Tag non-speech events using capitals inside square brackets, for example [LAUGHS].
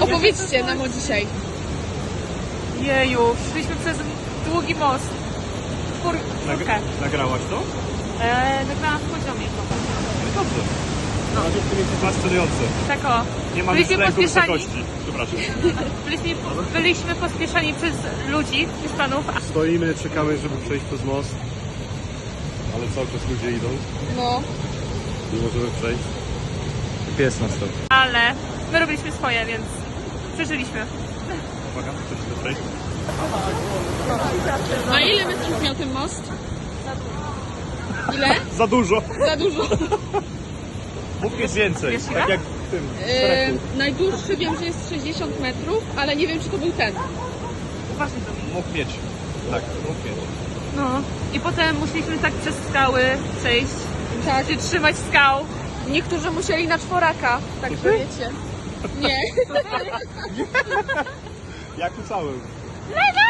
Opowiedzcie nam o dzisiaj. Jeju, szliśmy przez długi most. Kur... Kurkę. Nagrałaś to? Eee, nagrałam w poziomie. No dobrze. No. Fascynujące. Tak o. Nie mamy byliśmy lęku pospieszani. wysokości. Przepraszam. [LAUGHS] Byliśmy, byliśmy pospieszani przez ludzi, Hiszpanów, a Stoimy, czekamy, żeby przejść przez most. Ale cały czas ludzie idą. No. Nie możemy przejść. Pies nas to. ale my robiliśmy swoje, więc przeżyliśmy. Uwaga, coś przejść. A ile metrów miał ten most? Ile? Za dużo. Za dużo. Mów mieć więcej. wiesz ile? tak jak w tym. w Yy, najdłuższy wiem, że jest 60 metrów, ale nie wiem, czy to był ten. Uważaj to. Mów mieć. Tak, mów mieć. No. I potem musieliśmy tak przez skały przejść, Tak. się trzymać skał. Niektórzy musieli na czworaka, także wiecie. Nie. [LAUGHS] Jak u całym. Lena!